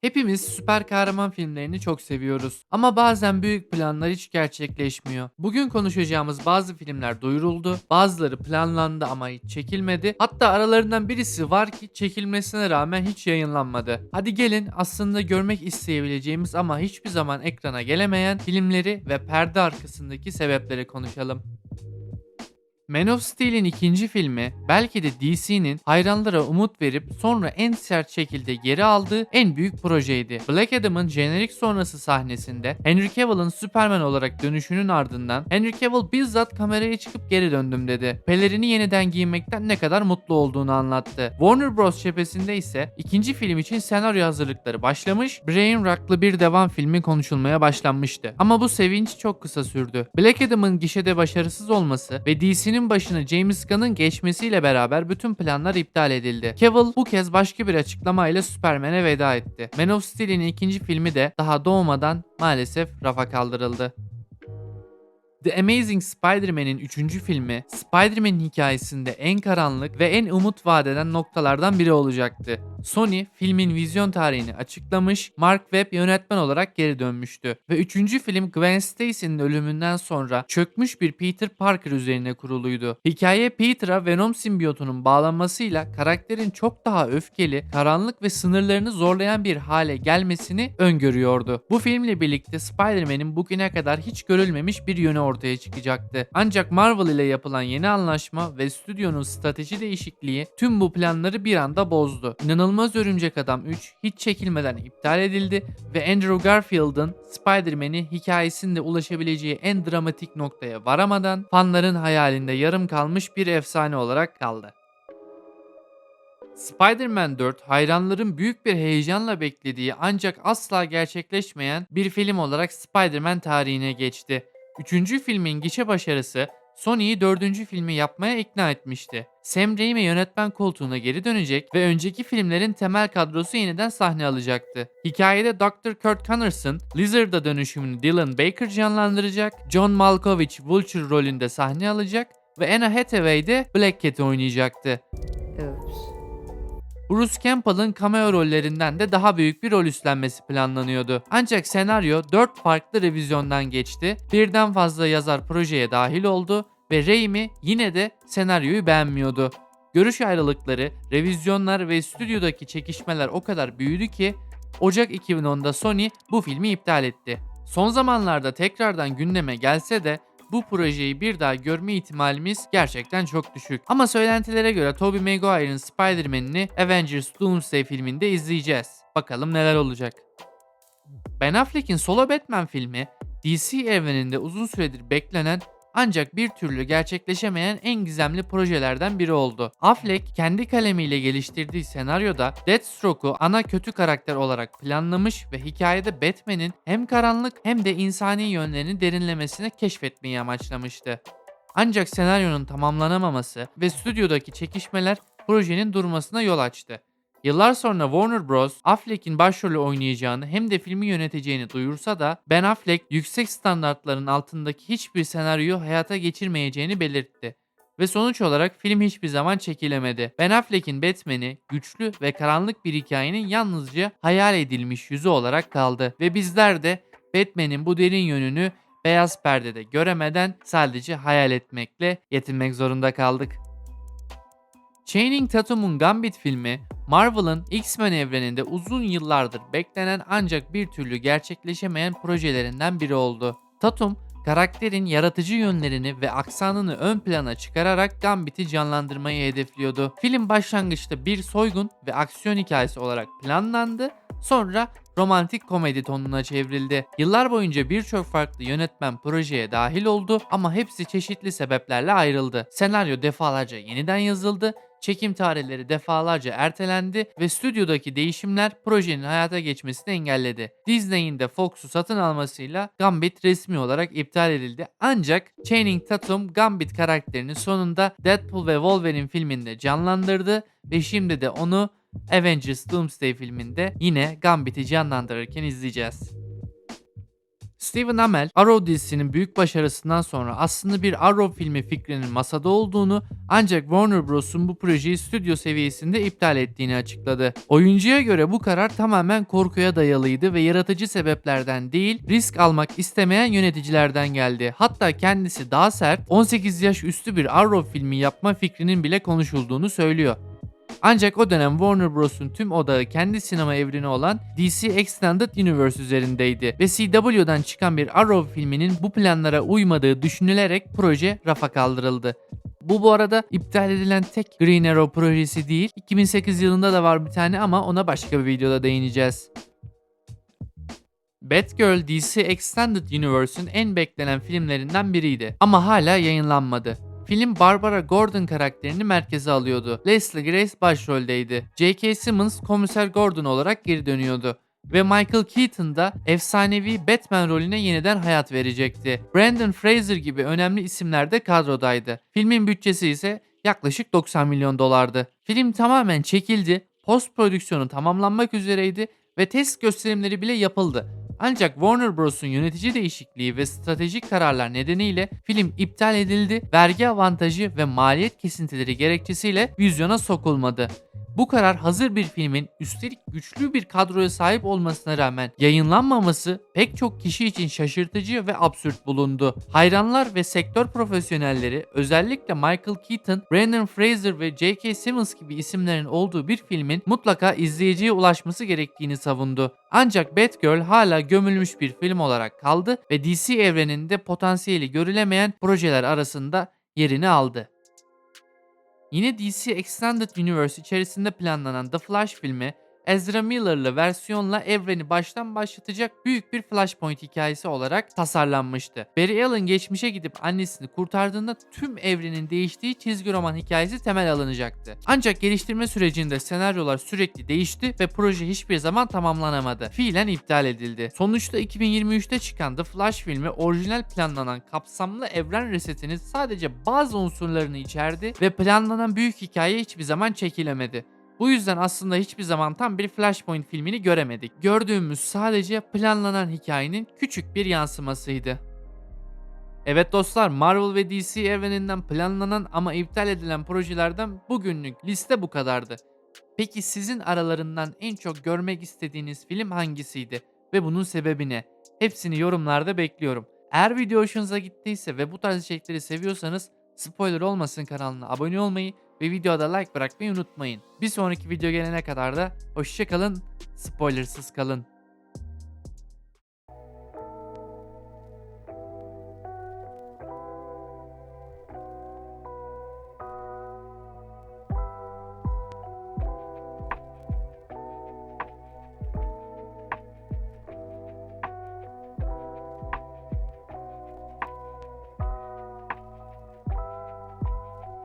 Hepimiz süper kahraman filmlerini çok seviyoruz. Ama bazen büyük planlar hiç gerçekleşmiyor. Bugün konuşacağımız bazı filmler duyuruldu. Bazıları planlandı ama hiç çekilmedi. Hatta aralarından birisi var ki çekilmesine rağmen hiç yayınlanmadı. Hadi gelin aslında görmek isteyebileceğimiz ama hiçbir zaman ekrana gelemeyen filmleri ve perde arkasındaki sebepleri konuşalım. Man of Steel'in ikinci filmi belki de DC'nin hayranlara umut verip sonra en sert şekilde geri aldığı en büyük projeydi. Black Adam'ın jenerik sonrası sahnesinde Henry Cavill'ın Superman olarak dönüşünün ardından Henry Cavill bizzat kameraya çıkıp geri döndüm dedi. Pelerini yeniden giymekten ne kadar mutlu olduğunu anlattı. Warner Bros. cephesinde ise ikinci film için senaryo hazırlıkları başlamış, Brain Rock'lı bir devam filmi konuşulmaya başlanmıştı. Ama bu sevinç çok kısa sürdü. Black Adam'ın gişede başarısız olması ve DC'nin başına James Gunn'ın geçmesiyle beraber bütün planlar iptal edildi. Cavill bu kez başka bir açıklamayla Superman'e veda etti. Man of Steel'in ikinci filmi de daha doğmadan maalesef rafa kaldırıldı. The Amazing Spider-Man'in 3. filmi, Spider-Man'in hikayesinde en karanlık ve en umut vadeden noktalardan biri olacaktı. Sony filmin vizyon tarihini açıklamış, Mark Webb yönetmen olarak geri dönmüştü ve 3. film Gwen Stacy'nin ölümünden sonra çökmüş bir Peter Parker üzerine kuruluydu. Hikaye Peter'a Venom simbiyotunun bağlanmasıyla karakterin çok daha öfkeli, karanlık ve sınırlarını zorlayan bir hale gelmesini öngörüyordu. Bu filmle birlikte Spider-Man'in bugüne kadar hiç görülmemiş bir yönü ortaya çıkacaktı. Ancak Marvel ile yapılan yeni anlaşma ve stüdyonun strateji değişikliği tüm bu planları bir anda bozdu. İnanılmaz Örümcek Adam 3 hiç çekilmeden iptal edildi ve Andrew Garfield'ın Spider-Man'i hikayesinde ulaşabileceği en dramatik noktaya varamadan fanların hayalinde yarım kalmış bir efsane olarak kaldı. Spider-Man 4 hayranların büyük bir heyecanla beklediği ancak asla gerçekleşmeyen bir film olarak Spider-Man tarihine geçti. Üçüncü filmin gişe başarısı Sony'yi dördüncü filmi yapmaya ikna etmişti. Sam Raimi yönetmen koltuğuna geri dönecek ve önceki filmlerin temel kadrosu yeniden sahne alacaktı. Hikayede Dr. Kurt Connerson, Lizard'a dönüşümünü Dylan Baker canlandıracak, John Malkovich Vulture rolünde sahne alacak ve Anna Hathaway de Black Cat'i oynayacaktı. Oops. Bruce Campbell'ın cameo rollerinden de daha büyük bir rol üstlenmesi planlanıyordu. Ancak senaryo 4 farklı revizyondan geçti, birden fazla yazar projeye dahil oldu ve Raimi yine de senaryoyu beğenmiyordu. Görüş ayrılıkları, revizyonlar ve stüdyodaki çekişmeler o kadar büyüdü ki Ocak 2010'da Sony bu filmi iptal etti. Son zamanlarda tekrardan gündeme gelse de bu projeyi bir daha görme ihtimalimiz gerçekten çok düşük. Ama söylentilere göre Tobey Maguire'ın Spider-Man'ini Avengers Doomsday filminde izleyeceğiz. Bakalım neler olacak. Ben Affleck'in solo Batman filmi DC evreninde uzun süredir beklenen ancak bir türlü gerçekleşemeyen en gizemli projelerden biri oldu. Affleck kendi kalemiyle geliştirdiği senaryoda Deathstroke'u ana kötü karakter olarak planlamış ve hikayede Batman'in hem karanlık hem de insani yönlerini derinlemesine keşfetmeyi amaçlamıştı. Ancak senaryonun tamamlanamaması ve stüdyodaki çekişmeler projenin durmasına yol açtı. Yıllar sonra Warner Bros. Affleck'in başrolü oynayacağını hem de filmi yöneteceğini duyursa da Ben Affleck yüksek standartların altındaki hiçbir senaryoyu hayata geçirmeyeceğini belirtti. Ve sonuç olarak film hiçbir zaman çekilemedi. Ben Affleck'in Batman'i güçlü ve karanlık bir hikayenin yalnızca hayal edilmiş yüzü olarak kaldı. Ve bizler de Batman'in bu derin yönünü beyaz perdede göremeden sadece hayal etmekle yetinmek zorunda kaldık. Channing Tatum'un Gambit filmi Marvel'ın X-Men evreninde uzun yıllardır beklenen ancak bir türlü gerçekleşemeyen projelerinden biri oldu. Tatum, karakterin yaratıcı yönlerini ve aksanını ön plana çıkararak Gambit'i canlandırmayı hedefliyordu. Film başlangıçta bir soygun ve aksiyon hikayesi olarak planlandı, sonra romantik komedi tonuna çevrildi. Yıllar boyunca birçok farklı yönetmen projeye dahil oldu ama hepsi çeşitli sebeplerle ayrıldı. Senaryo defalarca yeniden yazıldı çekim tarihleri defalarca ertelendi ve stüdyodaki değişimler projenin hayata geçmesini engelledi. Disney'in de Fox'u satın almasıyla Gambit resmi olarak iptal edildi. Ancak Channing Tatum Gambit karakterini sonunda Deadpool ve Wolverine filminde canlandırdı ve şimdi de onu Avengers Doomsday filminde yine Gambit'i canlandırırken izleyeceğiz. Steven Amell, Arrow dizisinin büyük başarısından sonra aslında bir Arrow filmi fikrinin masada olduğunu ancak Warner Bros'un bu projeyi stüdyo seviyesinde iptal ettiğini açıkladı. Oyuncuya göre bu karar tamamen korkuya dayalıydı ve yaratıcı sebeplerden değil, risk almak istemeyen yöneticilerden geldi. Hatta kendisi daha sert, 18 yaş üstü bir Arrow filmi yapma fikrinin bile konuşulduğunu söylüyor. Ancak o dönem Warner Bros'un tüm odağı kendi sinema evreni olan DC Extended Universe üzerindeydi ve CW'dan çıkan bir Arrow filminin bu planlara uymadığı düşünülerek proje rafa kaldırıldı. Bu bu arada iptal edilen tek Green Arrow projesi değil. 2008 yılında da var bir tane ama ona başka bir videoda değineceğiz. Batgirl DC Extended Universe'ün en beklenen filmlerinden biriydi ama hala yayınlanmadı. Film Barbara Gordon karakterini merkeze alıyordu. Leslie Grace başroldeydi. J.K. Simmons komiser Gordon olarak geri dönüyordu. Ve Michael Keaton da efsanevi Batman rolüne yeniden hayat verecekti. Brandon Fraser gibi önemli isimler de kadrodaydı. Filmin bütçesi ise yaklaşık 90 milyon dolardı. Film tamamen çekildi, post prodüksiyonu tamamlanmak üzereydi ve test gösterimleri bile yapıldı. Ancak Warner Bros'un yönetici değişikliği ve stratejik kararlar nedeniyle film iptal edildi, vergi avantajı ve maliyet kesintileri gerekçesiyle vizyona sokulmadı. Bu karar hazır bir filmin üstelik güçlü bir kadroya sahip olmasına rağmen yayınlanmaması pek çok kişi için şaşırtıcı ve absürt bulundu. Hayranlar ve sektör profesyonelleri özellikle Michael Keaton, Brandon Fraser ve J.K. Simmons gibi isimlerin olduğu bir filmin mutlaka izleyiciye ulaşması gerektiğini savundu. Ancak Batgirl hala gömülmüş bir film olarak kaldı ve DC evreninde potansiyeli görülemeyen projeler arasında yerini aldı. Yine DC Extended Universe içerisinde planlanan The Flash filmi Ezra Miller'lı versiyonla evreni baştan başlatacak büyük bir Flashpoint hikayesi olarak tasarlanmıştı. Barry Allen geçmişe gidip annesini kurtardığında tüm evrenin değiştiği çizgi roman hikayesi temel alınacaktı. Ancak geliştirme sürecinde senaryolar sürekli değişti ve proje hiçbir zaman tamamlanamadı. Fiilen iptal edildi. Sonuçta 2023'te çıkan The Flash filmi orijinal planlanan kapsamlı evren resetinin sadece bazı unsurlarını içerdi ve planlanan büyük hikaye hiçbir zaman çekilemedi. Bu yüzden aslında hiçbir zaman tam bir Flashpoint filmini göremedik. Gördüğümüz sadece planlanan hikayenin küçük bir yansımasıydı. Evet dostlar Marvel ve DC evreninden planlanan ama iptal edilen projelerden bugünlük liste bu kadardı. Peki sizin aralarından en çok görmek istediğiniz film hangisiydi ve bunun sebebi ne? Hepsini yorumlarda bekliyorum. Eğer video hoşunuza gittiyse ve bu tarz içerikleri seviyorsanız spoiler olmasın kanalına abone olmayı ve videoda like bırakmayı unutmayın. Bir sonraki video gelene kadar da hoşçakalın, spoilersız kalın.